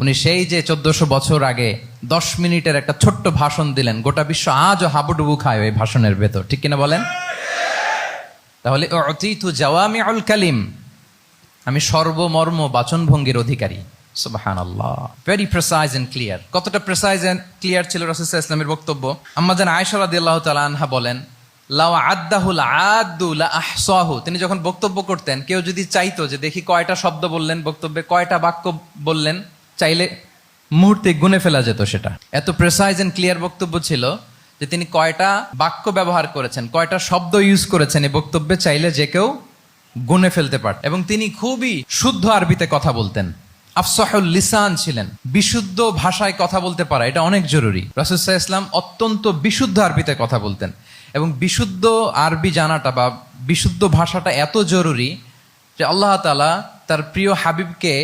উনি সেই যে চোদ্দশো বছর আগে দশ মিনিটের একটা ছোট্ট ভাষণ দিলেন, গোটা বিশ্ব আজও হাবুডুবু খায় ওই ভাষণের ভেতর। ঠিক কিনা বলেন? তাহলে অতীতু জাওয়ামি আল কালিম, আমি সর্বমর্ম বাচনভঙ্গির অধিকারী। সুবাহান আল্লাহ ভেরি প্রেসাইজ এন্ড ক্লিয়ার কতটা প্রেসাইজ এন্ড ক্লিয়ার ছিল রসুল্লাহ ইসলামের বক্তব্য? আম্মাজান আয়সা রাদিয়াল্লাহু তাআলা আনহা বলেন লাও আদাহুল আদু লা আহসাহু তিনি যখন বক্তব্য করতেন, কেউ যদি চাইতো যে দেখি কয়টা শব্দ বললেন বক্তব্যে, কয়টা বাক্য বললেন চাইলে মুহূর্তে গুনে ফেলা যেত সেটা। এত প্রেসাইজ এন্ড ক্লিয়ার বক্তব্য ছিল যে তিনি কয়টা বাক্য ব্যবহার করেছেন, কয়টা শব্দ ইউজ করেছেন এই বক্তব্যে চাইলে যে কেউ গুনে ফেলতে পারত এবং তিনি খুবই শুদ্ধ আরবিতে কথা বলতেন। আফসাহুল লিসান ছিলেন, বিশুদ্ধ ভাষায় কথা বলতে পারা, এটা অনেক জরুরি। রাসুসাহ ইসলাম অত্যন্ত বিশুদ্ধ আরবিতে কথা বলতেন। এবং বিশুদ্ধ আরবি জানাটা বা বিশুদ্ধ ভাষাটা এত জরুরি যে আল্লাহ তালা তার প্রিয় হাবিবকে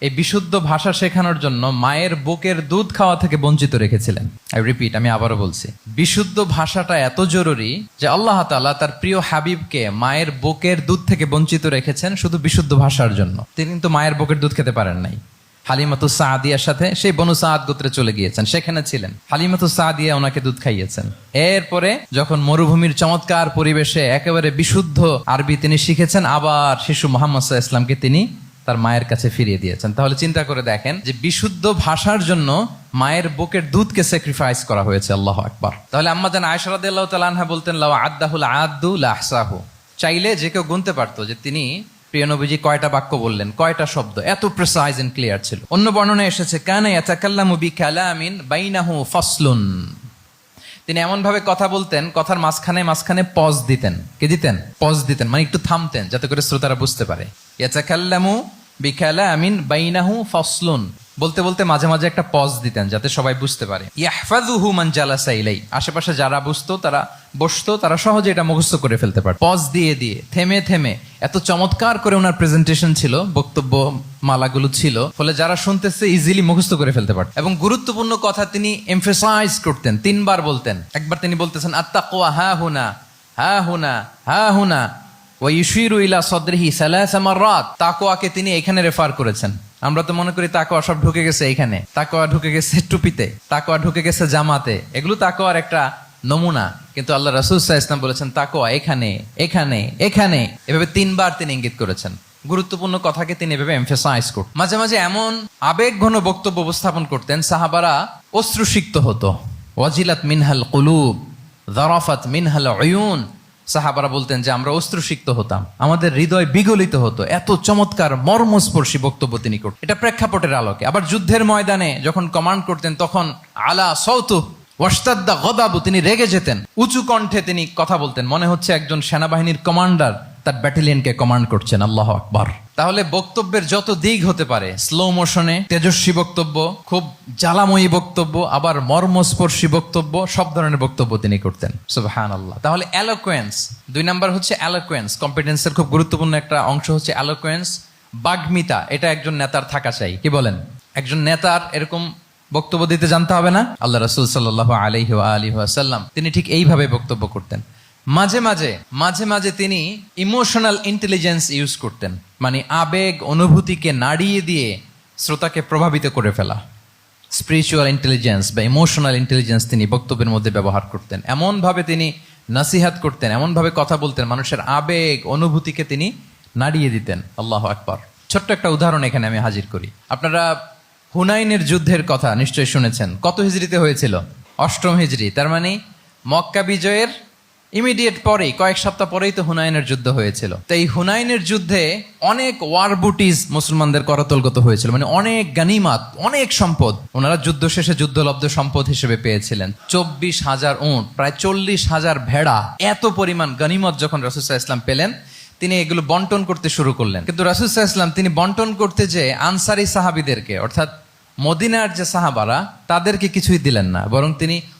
এই বিশুদ্ধ ভাষা শেখানোর জন্য মায়ের বুকের দুধ খাওয়া থেকে বঞ্চিত রেখেছিলেন। আই রিপিট আমি আবারও বলছি। বিশুদ্ধ ভাষাটা এত জরুরি যে আল্লাহ তাআলা তার প্রিয় হাবিবকে মায়ের বুকের দুধ থেকে বঞ্চিত রেখেছেন শুধু বিশুদ্ধ ভাষার জন্য। তিনি কিন্তু মায়ের বুকের দুধ খেতে পারেন নাই। হালিমাতু সাদিয়ার সাথে সেই বনু সাদ গোত্রে চলে গিয়েছেন। সেখানে ছিলেন। হালিমাতু সাদিয়া ওনাকে দুধ খাইয়েছেন। এরপরে যখন মরুভূমির চমৎকার পরিবেশে একেবারে বিশুদ্ধ আরবি তিনি শিখেছেন, আবার শিশু মোহাম্মদ ইসলামকে তিনি তার মায়ের কাছে ফিরিয়ে দিয়েছেন। তাহলে চিন্তা করে দেখেন যে বিশুদ্ধ ভাষার জন্য মায়ের বুকের দুধকে স্যাক্রিফাইস করা হয়েছে, আল্লাহ আকবার। তাহলে আম্মা জান আয়সরাদ তালানহা বলতেন লাও আদাহুল আদু লাহসাহু চাইলে যে কেউ গুনতে পারতো যে তিনি, প্রিয় নবীজি, কয়টা বাক্য বললেন, কয়টা শব্দ, এত প্রেসাইজ এন্ড ক্লিয়ার ছিল। অন্য বর্ণনা এসেছে, কানা ইয়াতাকাল্লামু বিকালামিন বাইনাহু ফাসলুন। তিনি এমন ভাবে কথা বলতেন, কথার মাঝখানে মাঝখানে পজ দিতেন। কে দিতেন? পজ দিতেন মানে একটু থামতেন, যাতে করে শ্রোতারা বুঝতে পারে। ইয়াতাকাল্লামু বিকালামিন বাইনাহু ফাসলুন বলতে বলতে মাঝে মাঝে একটা পজ দিতেন যাতে সবাই বুঝতে পারে। ইয়াহফাজুহু মান জালাসা ইলাই আশেপাশে যারা বুঝতো, তারা বসতো, তারা সহজে এটা মুখস্থ করে ফেলতে পারে পজ দিয়ে দিয়ে, থেমে থেমে, এত চমৎকার করে ওনার প্রেজেন্টেশন ছিল, বক্তব্য মালাগুলো ছিল, ফলে যারা শুনতেছে ইজিলি মুখস্থ করে ফেলতে পারত। এবং গুরুত্বপূর্ণ কথা তিনি এমফেসাইজ করতেন, তিনবার বলতেন। একবার তিনি বলতেছেন, আত্তাকুয়া, হা হুনা হা হুনা হা হুনা। তাকওয়াকে তিনি এখানে রেফার করেছেন। আমরা তো মনে করি তাকোয়া সব ঢুকে গেছে এখানে। তাকোয়া ঢুকে গেছে টুপিতে। তাকোয়া ঢুকে গেছে জামাতে। এগুলো তাকোয়ার একটা নমুনা। কিন্তু আল্লাহ রাসূল আলাইহি বলেছেন, তাকওয়া এখানে এখানে এখানে। এভাবে তিনবার তিনি ইঙ্গিত করেছেন। গুরুত্বপূর্ণ কথাকে তিনি এভাবে এমফেসাইজ করতেন মাঝে মাঝে এমন আবেগ ঘন বক্তব্য উপস্থাপন করতেন, সাহাবারা অশ্রুসিক্ত হতো। ওয়াজিলাত মিনহাল কুলুব, দারাফাত মিনহাল অয়ুন সাহাবারা বলতেন যে, আমরা অস্ত্রসিক্ত হতাম। আমাদের হৃদয় বিগলিত হতো। এত চমৎকার, মর্মস্পর্শী বক্তব্য তিনি করতেন এটা প্রেক্ষাপটের আলোকে। আবার যুদ্ধের ময়দানে যখন কমান্ড করতেন, তখন, আলা সৌতু ওয়াস্তাদ্দা গদাবু তিনি রেগে যেতেন। উঁচু কণ্ঠে তিনি কথা বলতেন। মনে হচ্ছে একজন সেনাবাহিনীর কমান্ডার তার ব্যাটালিয়নকে কমান্ড করছেন, আল্লাহ আকবার। তাহলে বক্তব্যের যত দিক হতে পারে স্লো মোশনে তেজস্বী বক্তব্য, খুব জ্বালাময়ী বক্তব্য, আবার মর্মস্পর্শী বক্তব্য, সব ধরনের বক্তব্য তিনি করতেন। সুবহান আল্লাহ তাহলে অ্যালোকোয়েন্স দুই নাম্বার হচ্ছে অ্যালোকোয়েন্স কম্পিটেন্সের খুব গুরুত্বপূর্ণ একটা অংশ হচ্ছে অ্যালোকোয়েন্স বাগ্মিতা, এটা একজন নেতার থাকা চাই, কি বলেন? একজন নেতার এরকম বক্তব্য দিতে জানতে হবে না? আল্লাহ রসুল সাল্লাহ আলহি আলী আসাল্লাম তিনি ঠিক এইভাবে বক্তব্য করতেন। মাঝে মাঝে মাঝে মাঝে তিনি ইমোশনাল ইন্টেলিজেন্স ইউজ করতেন। মানে আবেগ, অনুভূতিকে নাড়িয়ে দিয়ে শ্রোতাকে প্রভাবিত করে ফেলা। স্পিরিচুয়াল ইন্টেলিজেন্স বা ইমোশনাল ইন্টেলিজেন্স তিনি বক্তব্যের মধ্যে ব্যবহার করতেন। এমনভাবে তিনি নাসিহাত করতেন, এমনভাবে কথা বলতেন, মানুষের আবেগ, অনুভূতিকে তিনি নাড়িয়ে দিতেন। আল্লাহ আকবর। ছোট্ট একটা উদাহরণ এখানে আমি হাজির করি। আপনারা হুনাইনের যুদ্ধের কথা নিশ্চয়ই শুনেছেন। কত হিজড়িতে হয়েছিল? অষ্টম হিজড়ি, তার মানে মক্কা বিজয়ের ইমিডিয়েট পরেই, কয়েক সপ্তাহ পরেই তো হুনাইনের যুদ্ধ হয়েছিল। তো এই হুনাইনের যুদ্ধে অনেক ওয়ার বুটিজ মুসলমানদের করতলগত হয়েছিল। মানে অনেক গানিমাত, অনেক সম্পদ। ওনারা যুদ্ধ শেষে যুদ্ধলব্ধ সম্পদ হিসেবে পেয়েছিলেন। চব্বিশ হাজার উঁট, প্রায় চল্লিশ হাজার ভেড়া, এত পরিমাণ গানিমত যখন রসুল্লাহ ইসলাম পেলেন, তিনি এগুলো বন্টন করতে শুরু করলেন। কিন্তু রাসুল্লাহ ইসলাম তিনি বন্টন করতে যে আনসারি সাহাবিদেরকে, অর্থাৎ মদিনার যে সাহাবারা, তাদেরকে কিছুই দিলেন না। বরং তিনি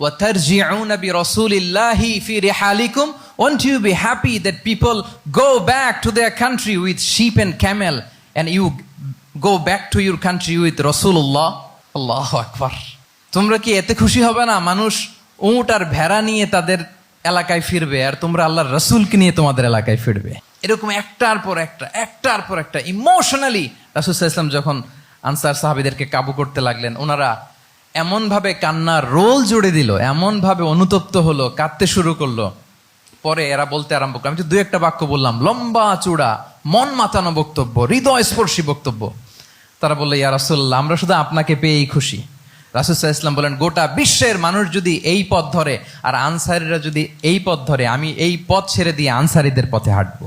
ওয়া তারজিউনা বিরাসূলিল্লাহি ফি রিহালিকুম won't you be happy that people go back to their country with sheep and camel and you go back to your country with রাসূলুল্লাহ আল্লাহু আকবার তোমরা কি এতে খুশি হবে না? মানুষ উঁট আর ভেড়া নিয়ে তাদের এলাকায় ফিরবে আর তোমরা আল্লাহর রসুলকে নিয়ে তোমাদের এলাকায় ফিরবে? এরকম একটার পর একটা, একটার পর একটা ইমোশনালি রাসুল ইসলাম যখন আনসার সাহাবিদেরকে কাবু করতে লাগলেন, ওনারা এমনভাবে কান্নার রোল জুড়ে দিল, এমনভাবে অনুতপ্ত হলো, কাঁদতে শুরু করল। পরে এরা বলতে আরম্ভ করল, আমি তো দু একটা বাক্য বললাম, লম্বা চূড়া, মন মাতানো বক্তব্য হৃদয় স্পর্শী বক্তব্য। তারা বলল, ইয়া রাসুল্লাহ আমরা শুধু আপনাকে পেয়েই খুশি। রাসুসাহ ইসলাম বলেন, গোটা বিশ্বের মানুষ যদি এই পথ ধরে, আর আনসারিরা যদি এই পথ ধরে, আমি এই পথ ছেড়ে দিয়ে আনসারিদের পথে হাঁটবো।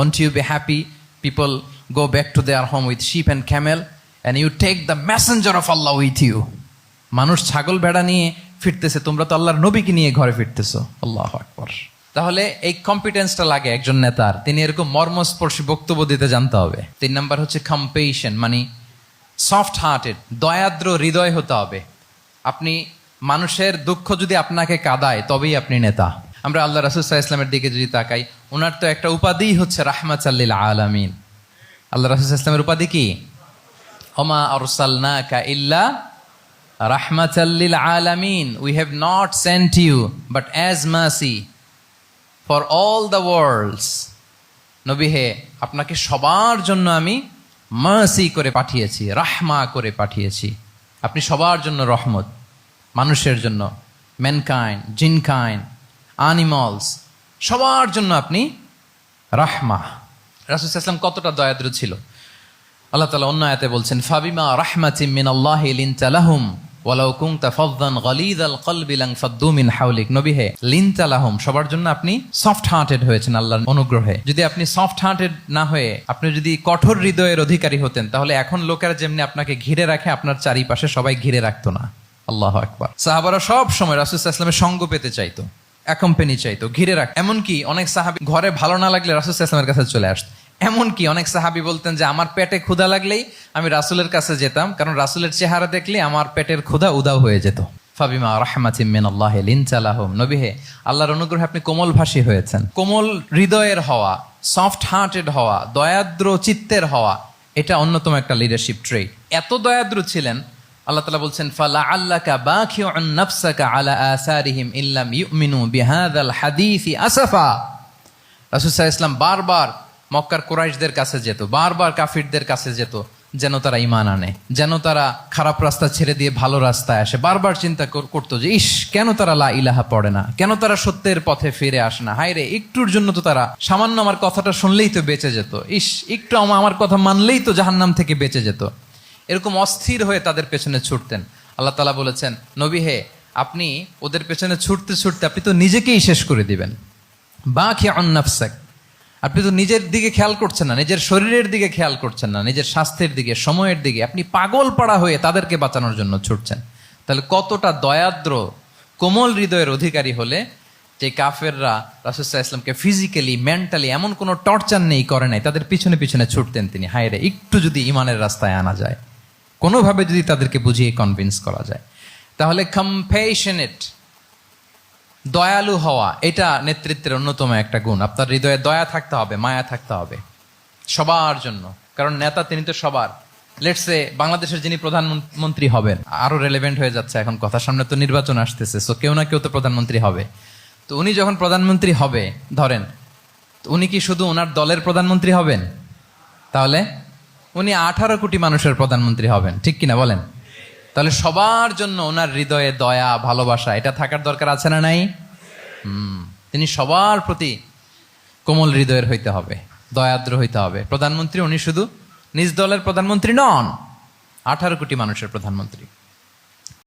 Won't you be happy people go back to their home with sheep and camel and you take the messenger of Allah with you মানুষ ছাগল ভেড়া নিয়ে ফিরতেছে, তোমরা তো আল্লাহর নবীকে নিয়ে ঘরে ফিরতেছো। আল্লাহ আকবর। তাহলে এই কম্পিটেন্সটা লাগে একজন নেতার। তিনি এরকম মর্মস্পর্শী বক্তব্য দিতে জানতে হবে। তিন নাম্বার হচ্ছে কম্পেশন মানে সফট হার্টেড দয়াদ্র হৃদয় হতে হবে। আপনি মানুষের দুঃখ যদি আপনাকে কাদায়, তবেই আপনি নেতা। আমরা আল্লাহ রাসুসাহ ইসলামের দিকে যদি তাকাই ওনার তো একটা উপাধিই হচ্ছে রাহমাত আল্লিল আলামিন। আল্লাহ রাসুল ইসলামের উপাধি কি? ওমা আরসালনা ইল্লা রাহমাত আল্লিল আলামিন। We have not sent you but as mercy for all the worlds নবী হে, আপনাকে সবার জন্য আমি মাসি করে পাঠিয়েছি, রাহমা করে পাঠিয়েছি। আপনি সবার জন্য রহমত, মানুষের জন্য ম্যানকাইন জিনকাইন আনিমালস সবার জন্য আপনি রাহমা। রাসুল ইসলাম কতটা দয়াদ্র ছিল। আল্লাহ তালা অন্য আয়াতে বলছেন, ফাবিমা রাহমাতিম মিন আল্লাহ লিনতালাহুম ওয়ালাউ কুনতা ফাদদান গালিদাল কলবি লানফাদ্দু মিন হাওলিক। নবী হে লিনতালাহুম সবার জন্য আপনি সফট হার্টেড হয়েছেন আল্লাহর অনুগ্রহে। যদি আপনি সফট হার্টেড না হয়ে, আপনি যদি কঠোর হৃদয়ের অধিকারী হতেন, তাহলে এখন লোকেরা যেমনি আপনাকে ঘিরে রাখে, আপনার চারিপাশে সবাই ঘিরে রাখতো না। আল্লাহ আকবার। সাহাবারা সব সময় রাসুল ইসলামের সঙ্গ পেতে চাইতো। অ্যাকম্পানি চাইতো, ঘিরে রাখ। এমনকি অনেক সাহাবি ঘরে ভালো না লাগলে রাসুল ইসলামের কাছে চলে আসতো। এমনকি অনেক সাহাবি বলতেন যে, আমার পেটে ক্ষুধা লাগলেই আমি রাসুলের কাছে যেতাম, কারণ রাসুলের চেহারা দেখলে আমার পেটের ক্ষুধা উদাও হয়ে যেত। ফাবিমা রাহমাতিম মিন আল্লাহ লিনচালাহুম নবী হে, আল্লাহর অনুগ্রহে আপনি কোমল ভাষী হয়েছেন। কোমল হৃদয়ের হওয়া সফট হার্টেড হওয়া, দয়াদ্র চিত্তের হওয়া, এটা অন্যতম একটা লিডারশিপ ট্রেট এত দয়াদ্র ছিলেন আল্লাহ তালা বলছেন ফালা আল্লাকা বাখি নাফসাকা আলা আসারিহিম ইল্লাম ইউমিনু বিহাদাল হাদিসি আসাফা। রাসুসাহ ইসলাম বারবার মক্কার কুরাইশদের কাছে যেত, বারবার কাফিরদের কাছে যেত, যেন তারা ইমান আনে, যেন তারা খারাপ রাস্তা ছেড়ে দিয়ে ভালো রাস্তায় আসে। বারবার চিন্তা কর- করতো যে, ইস, কেন তারা লা ইলাহা পড়ে না? কেন তারা সত্যের পথে ফিরে আসে না? হায় রে একটুর জন্য তো তারা সামান্য আমার কথাটা শুনলেই তো বেঁচে যেত। ইস, একটু আমার কথা মানলেই তো জাহান্নাম থেকে বেঁচে যেত। এরকম অস্থির হয়ে তাদের পেছনে ছুটতেন। আল্লাহ তালা বলেছেন, নবী হে, আপনি ওদের পেছনে ছুটতে ছুটতে আপনি তো নিজেকেই শেষ করে দিবেন। বা খেয়ে অন্নাফসাক আপনি তো নিজের দিকে খেয়াল করছেন না, নিজের শরীরের দিকে খেয়াল করছেন না, নিজের স্বাস্থ্যের দিকে, সময়ের দিকে। আপনি পাগল পাড়া হয়ে তাদেরকে বাঁচানোর জন্য ছুটছেন। তাহলে কতটা দয়াদ্র, কোমল হৃদয়ের অধিকারী হলে যে কাফেররা রাসুসাহ ইসলামকে ফিজিক্যালি মেন্টালি এমন কোনো টর্চার নেই, করে নাই, তাদের পিছনে পিছনে ছুটতেন তিনি। হায় রে একটু যদি ইমানের রাস্তায় আনা যায়। কোনোভাবে যদি তাদেরকে বুঝিয়ে কনভিন্স করা যায়। তাহলে কম্পেশনেট দয়ালু হওয়া, এটা নেতৃত্বের অন্যতম একটা গুণ। আপনার হৃদয়ে দয়া থাকতে হবে, মায়া থাকতে হবে, সবার জন্য। কারণ নেতা তিনি তো সবার। লেটসে বাংলাদেশের যিনি প্রধানমন্ত্রী হবেন, আরও রেলেভেন্ট হয়ে যাচ্ছে এখন। কথা সামনে তো নির্বাচন আসতেছে সো কেউ না কেউ তো প্রধানমন্ত্রী হবে। তো উনি যখন প্রধানমন্ত্রী হবে, ধরেন উনি কি শুধু ওনার দলের প্রধানমন্ত্রী হবেন? তাহলে উনি আঠারো কোটি মানুষের প্রধানমন্ত্রী হবেন। ঠিক কিনা বলেন? তাহলে সবার জন্য ওনার হৃদয়ে দয়া, ভালোবাসা, এটা থাকার দরকার আছে না নাই? তিনি সবার প্রতি কোমল হৃদয়ের হইতে হবে, দয়াদ্র হইতে হবে। প্রধানমন্ত্রী উনি শুধু নিজ দলের প্রধানমন্ত্রী নন, আঠারো কোটি মানুষের প্রধানমন্ত্রী।